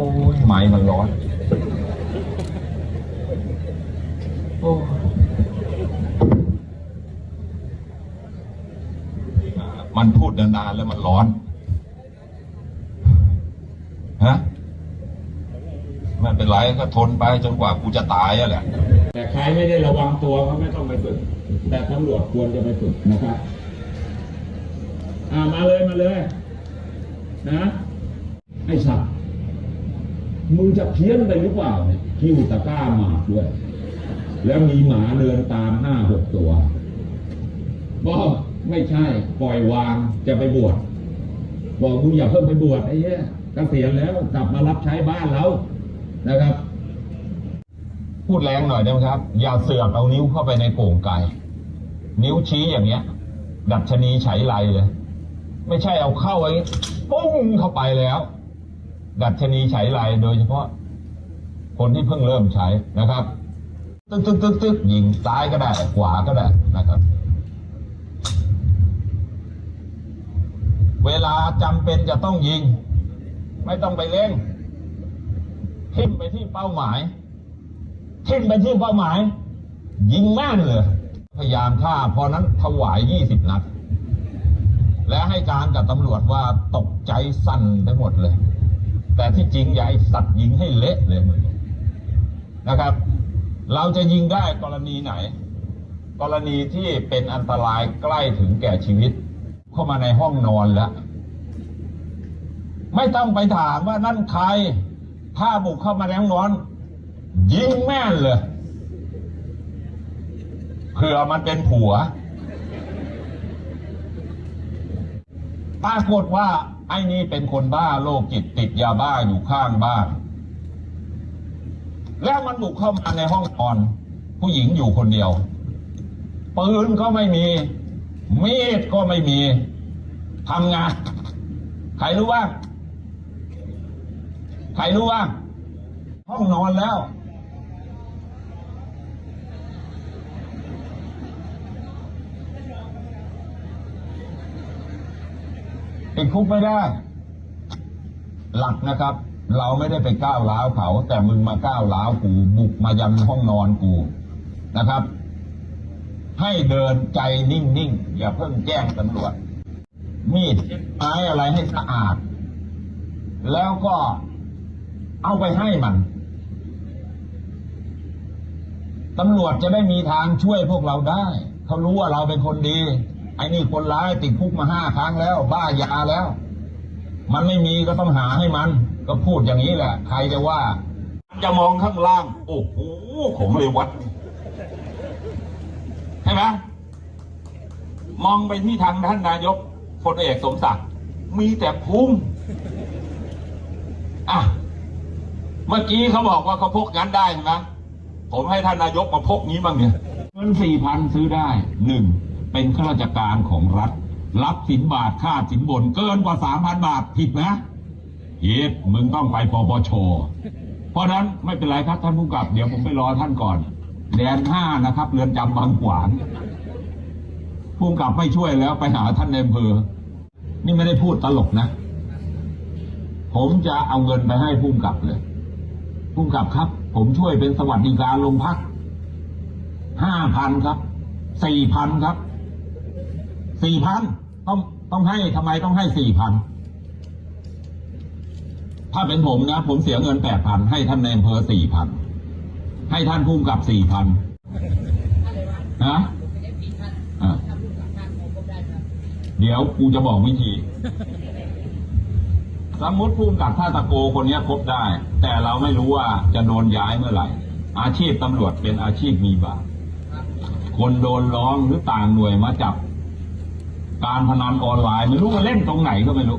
อ้ยไม้มันร้อน โอ้มันพูดนานๆแล้วมันร้อน ฮะไม่เป็นไรก็ทนไปจนกว่ากูจะตายอะแหละ แต่ใครไม่ได้ระวังตัวเขาไม่ต้องไปฝึก แต่ตำรวจควรจะไปฝึกนะครับ อ่ามาเลยมาเลย นะไอ้สัตว์ มึงจะเพี้ยนไปหรือเปล่าเนี่ยคิวตะกร้าหมากด้วย แล้วมีหมาเดินตามห้าหกตัวบอกไม่ใช่ปล่อยวางจะไปบวชบอกมึงอย่าเพิ่งไปบวชไอ้เหี้ยกเกษียณแล้วกลับมารับใช้บ้านเรานะครับ พูดแรงหน่อยได้ไหมครับ อย่าเสือกเอานิ้วเข้าไปในโก่งไก่ นิ้วชี้อย่างเงี้ย ดัชนีไฉไลเลย ไม่ใช่เอาเข้าไว้ปุ้งเข้าไปแล้ว ดัชนีไฉไลโดยเฉพาะ คนที่เพิ่งเริ่มใช้นะครับ ตึ๊กตึ๊กตึกตึกยิงซ้ายก็ได้ ขวาก็ได้นะครับ เวลาจำเป็นจะต้องยิง ไม่ต้องไปเล่งทิ่มไปที่เป้าหมายทิ่มไปที่เป้าหมาย ยิงแม่นเลย พยายามฆ่าพอนั้นถวายยี่สิบนัดและให้การกับตำรวจว่าตกใจสั่นไปหมดเลย แต่ที่จริงยายสัตว์ยิงให้เละเลยมึงนะครับ เราจะยิงได้กรณีไหน กรณีที่เป็นอันตรายใกล้ถึงแก่ชีวิต เข้ามาในห้องนอนแล้วไม่ต้องไปถามว่านั่นใคร ถ้าบุกเข้ามาในห้องนอน ยิงแม่นเลยเผื่อมันเป็นผัวปรากฏว่า ไอ้นี่เป็นคนบ้าโรคจิตติดยาบ้าอยู่ข้างบ้าน แล้วมันบุกเข้ามาในห้องนอน ผู้หญิงอยู่คนเดียวปืนก็ไม่มีมีดก็ไม่มีทำงาน ใครรู้บ้างใครรู้บ้างห้องนอนแล้ว ติดคุกไม่ได้ หลักนะครับ เราไม่ได้ไปก้าวร้าวเขา แต่มึงมาก้าวร้าวกู บุกมายันห้องนอนกูนะครับ ให้เดินใจนิ่งๆอย่าเพิ่งแจ้งตำรวจ มีดไม้อะไรให้สะอาด แล้วก็เอาไปให้มันตำรวจจะได้มีทางช่วยพวกเราได้ เขารู้ว่าเราเป็นคนดี ไอ้นี่คนร้ายติดคุกมาห้าครั้งแล้ว บ้ายาแล้ว มันไม่มีก็ต้องหาให้มัน ก็พูดอย่างนี้แหละ ใครจะว่า จะมองข้างล่าง โอ้โหของเลยวัดใช่ไหมมองไปที่ทางท่านนายกพลเอกสมศักดิ์มีแต่พุ่มอะเมื่อกี้เขาบอกว่าเขาพกงั้นได้ใช่ไหมผมให้ท่านนายกมาพกงี้บ้างเนี่ยเงินสี่พันซื้อได้หนึ่ง เป็นข้าราชการของรัฐ รับสินบาทค่าสินบนเกินกว่าสามพันบาทผิดไหมผิดมึงต้องไปปปชเพราะนั้นไม่เป็นไรครับท่านผู้กับ เดี๋ยวผมไปรอท่านก่อนแดนห้านะครับเรือนจำบางขวางผู้กับไม่ช่วยแล้วไปหาท่านในอำเภอ นี่ไม่ได้พูดตลกนะ ผมจะเอาเงินไปให้ผู้กับเลยผู้กำกับครับ ผมช่วยเป็นสวัสดิการโรงพักห้าพันครับสี่พันครับ สี่พันต้องต้องให้ทำไมต้องให้สี่พันถ้าเป็นผมนะ ผมเสียเงินแปดพันให้ท่านในอำเภอสี่พันให้ท่านผู้กำกับสี่พันนะเดี๋ยวกูจะบอกวิธี สมมติภูมิกับท่าตะโกคนนี้ครบได้ แต่เราไม่รู้ว่าจะโดนย้ายเมื่อไหร่ อาชีพตำรวจเป็นอาชีพมีบาปคนโดนร้องหรือต่างหน่วยมาจับ การพนันออนไลน์ไม่รู้มาเล่นตรงไหนก็ไม่รู้